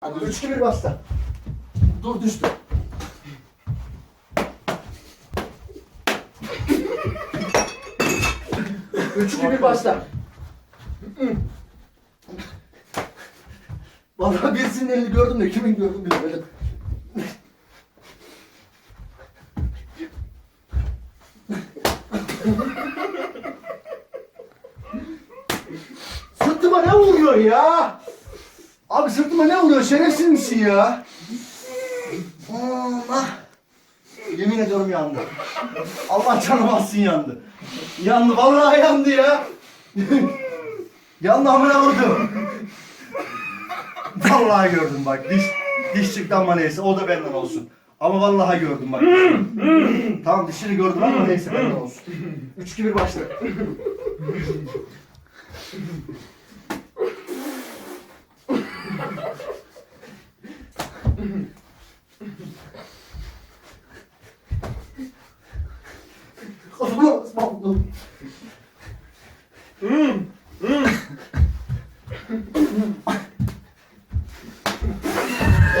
Hadi 3 2 1 başla. Dur düştü. Üç bir başla. Vallahi birisinin elini gördüm de kimin gördüm bilemedim. Sırtıma ne vuruyor ya? Abi sırtıma ne vuruyor? Şerefsiz misin ya? Allah. Yemin ediyorum yandı. Allah canım alsın yandı. Yandı vallahi yandı ya. yandı amına vurdum. Vallahi gördüm bak diş diş çıktı ama neyse o da benden olsun. Ama vallahi gördüm bak. tamam dişini gördüm ama neyse benden olsun. 3 2 1 başla. Kafama ısmarladım.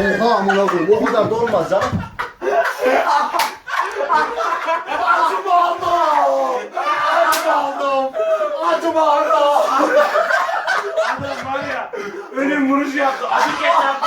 Oha amına koyayım. O kadar da olmaz canım. Acım aldım. Acım aldım. Acım aldım. Adam var ya ölüm vuruşu yaptı. Acı kes yaptı.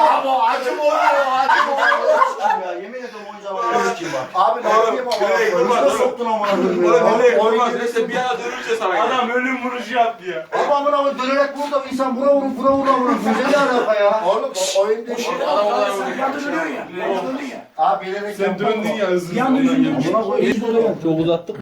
Abi acım oluyor. Acım oluyor. ya. Yemin ederim oyuncağıma kim bak. Abi ne yapayım ama. Nereye Önüne durmaz, soktun amına koyayım. ya. Ulan nereye gibi. Neyse bir ara dönünce sana. Adam ölüm vuruşu yaptı ya. Ama amına koyayım dönerek vurdu insan bura vurur bura vurur amına koyayım. Ne alaka ya? Oğlum oyun değil. Adam adam Sen yanda dönüyorsun ya. Yanda döndün ya. Abi bilerek Sen döndün ya hızlı. Bir anda yüzünden Amına koyayım. Çok uzattık.